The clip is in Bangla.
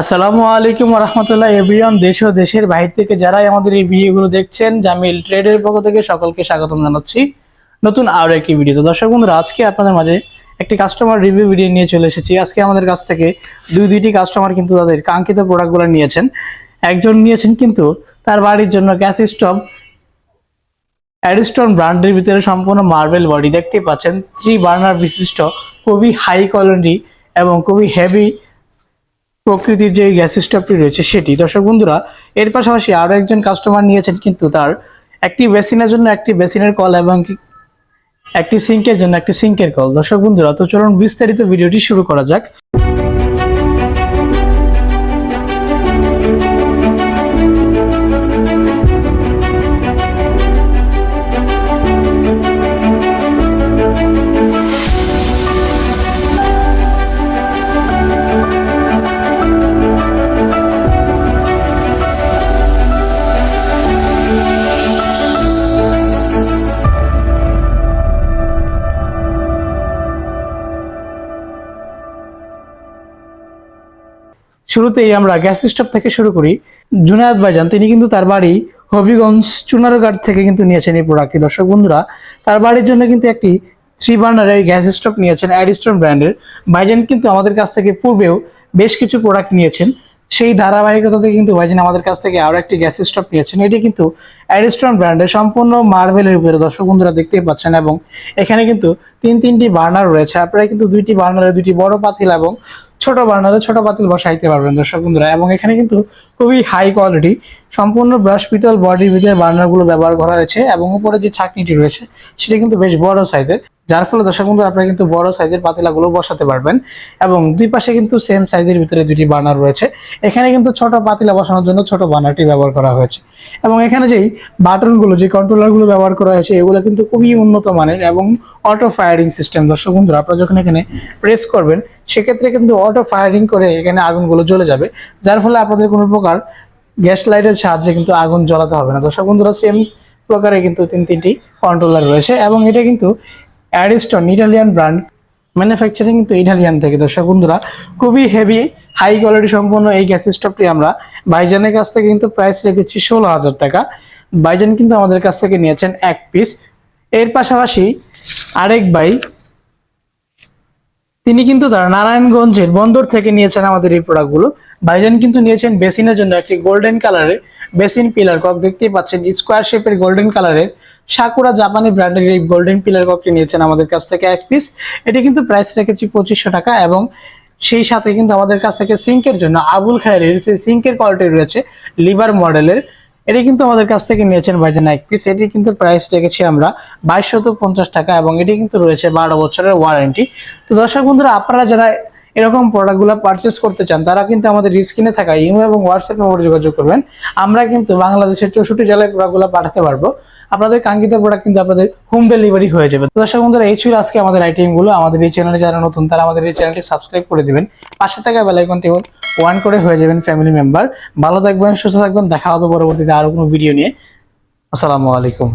আসসালামু আলাইকুম রহমতুল্লাহ, এভরিওয়ান, দেশ ও দেশের বাইরে থেকে যারাই আমাদের এই ভিডিওগুলো দেখছেন, জামিল ট্রেডের পক্ষ থেকে সকলকে স্বাগতম জানাচ্ছি। নতুন আরও একটি ভিডিও তো দর্শক বন্ধুরা, আজকে আপনাদের মাঝে একটি কাস্টমার রিভিউ ভিডিও নিয়ে চলে এসেছি। আজকে আমাদের কাছ থেকে দুই, দুইটি কাস্টমার কিন্তু তাদের কাঙ্ক্ষিত প্রোডাক্টগুলো নিয়েছেন। একজন নিয়েছেন কিন্তু তার বাড়ির জন্য গ্যাস স্টোভ অ্যারিস্টন ব্র্যান্ডের ভিতরে সম্পূর্ণ মার্বেল বডি দেখতে পাচ্ছেন থ্রি বার্নার বিশিষ্ট, খুবই হাই কোয়ালিটি এবং খুবই হেভি প্রকৃতির যে গ্যাস স্টোভটি রয়েছে সেটি। দর্শক বন্ধুরা, এর পাশাপাশি আরও একজন কাস্টমার নিয়েছেন কিন্তু তার একটি বেসিনের জন্য একটি বেসিনের কল এবং একটি সিঙ্কের জন্য একটি সিঙ্কের কল দর্শক বন্ধুরা, তো চলুন বিস্তারিত ভিডিওটি শুরু করা যাক। শুরুতেই আমরা গ্যাস স্টোভ থেকে শুরু করি। জুনায়দ ভাইজান, তিনি কিন্তু তার বাড়ি হবিগঞ্জ চুনারঘাট থেকে কিন্তু নিয়েছেন এই প্রোডাক্টটি দর্শক বন্ধুরা, তার বাড়ির জন্য কিন্তু একটি থ্রি বার্নারের গ্যাস স্টোভ নিয়েছেন অ্যাডিস্টন ব্র্যান্ডের ভাইজান কিন্তু আমাদের কাছ থেকে পূর্বেও বেশ কিছু প্রোডাক্ট নিয়েছেন। সেই ধারাবাহিকতাতে কিন্তু ভাইজান আমাদের কাছ থেকে আরও একটি গ্যাস স্টোভ নিয়েছেন। এটি কিন্তু অ্যারিস্টন ব্র্যান্ডের সম্পূর্ণ মার্বেলের উপরে, দর্শক বন্ধুরা দেখতেই পাচ্ছেন। এবং এখানে কিন্তু তিন তিনটি বার্নার রয়েছে। আপনারা কিন্তু দুইটি বার্নারে দুইটি বড় পাতিল এবং ছোট বার্নারে ছোট পাতিল বসাইতে পারবেন দর্শক বন্ধুরা। এবং এখানে কিন্তু খুবই হাই কোয়ালিটি সম্পূর্ণ ব্রাশ পিতল বডির ভিতরে বার্নারগুলো ব্যবহার করা হয়েছে এবং উপরে যে ছাকনিটি রয়েছে, সেটা কিন্তু বেশ বড় সাইজের যার ফলে দর্শক বন্ধু, আপনারা কিন্তু বড় সাইজের পাতিলাগুলো বসাতে পারবেন এবং দুই পাশে কিন্তু সেম সাইজের ভিতরে দুটি বার্নার রয়েছে। এখানে কিন্তু ছোট পাতিলা বসানোর জন্য ছোট বার্নারটি ব্যবহার করা হয়েছে। এবং এখানে যেই বাটনগুলো যে কন্ট্রোলারগুলো ব্যবহার করা হয়েছে, এগুলো কিন্তু খুবই উন্নত মানের এবং অটো ফায়ারিং সিস্টেম দর্শক বন্ধুরা, আপনারা যখন এখানে প্রেস করবেন, সেক্ষেত্রে কিন্তু অটো ফায়ারিং করে এখানে আগুনগুলো জ্বলে যাবে। যার ফলে আপনাদের কোনো প্রকার গ্যাস লাইটের সাহায্যে কিন্তু আগুন জ্বলাতে হবে না। দর্শক বন্ধুরা সেম প্রকারে কিন্তু তিন তিনটি কন্ট্রোলার রয়েছে এবং এটা কিন্তু অ্যারিস্টন ইটালিয়ান ব্র্যান্ড ম্যানুফ্যাকচারিং কিন্তু ইটালিয়ান থেকে। দর্শক বন্ধুরা, খুবই হেভি হাই কোয়ালিটি সম্পন্ন এই গ্যাস স্টোভটি আমরা বাইজানের কাছ থেকে কিন্তু প্রাইস রেখেছি ষোলো হাজার টাকা। বাইজান কিন্তু আমাদের কাছ থেকে নিয়েছেন এক পিস এর পাশাপাশি আরেক ভাই, তিনি কিন্তু তার নারায়ণগঞ্জের বন্দর থেকে নিয়েছেন আমাদের এই প্রোডাক্টগুলো ভাইজান কিন্তু নিয়েছেন বেসিনের জন্য একটি গোল্ডেন কালারের বেসিন পিলার কক দেখতেই পাচ্ছেন স্কোয়ার শেপের গোল্ডেন কালারের সাকুরা জাপানি ব্র্যান্ডের এই গোল্ডেন পিলার ককটি নিয়েছেন আমাদের কাছ থেকে এক পিস এটি কিন্তু প্রাইস রেখেছি পঁচিশশো টাকা এবং সেই সাথে কিন্তু আমাদের কাছ থেকে সিঙ্কের জন্য আবুল খায়ের সেই সিঙ্কের কোয়ালিটি রয়েছে লিভার মডেলের এটি কিন্তু আমাদের কাছ থেকে নিয়েছেন ভাইজান এক পিস এটি কিন্তু প্রাইস রেখেছি আমরা বাইশশত পঞ্চাশ টাকা এবং এটি কিন্তু রয়েছে বারো বছরের ওয়ারেন্টি তো দর্শক বন্ধুরা, আপনারা যারা এরকম প্রোডাক্টগুলো পারচেস করতে চান, তারা কিন্তু আমাদের স্ক্রিনে থাকা ইমো এবং হোয়াটসঅ্যাপ নম্বরে যোগাযোগ করবেন। আমরা কিন্তু বাংলাদেশের চৌষট্টি জেলায় প্রোডাক্টগুলো পাঠাতে পারব। আপনাদের কাঙ্ক্ষিত প্রোডাক্ট কিন্তু আপনাদের হোম ডেলিভারি হয়ে যাবে। দর্শক বন্ধুরা, এই ছিল আজকে আমাদের আইটেমগুলো। আমাদের এই চ্যানেলে যারা নতুন, তারা আমাদের এই চ্যানেলটি সাবস্ক্রাইব করে দিবেন। পাশে থাকা বেলাইকনটি ওয়ান করে হয়ে যাবেন ফ্যামিলি মেম্বার ভালো থাকবেন, সুস্থ থাকবেন। দেখা হবে পরবর্তীতে আরও কোনো ভিডিও নিয়ে। আসসালামু আলাইকুম।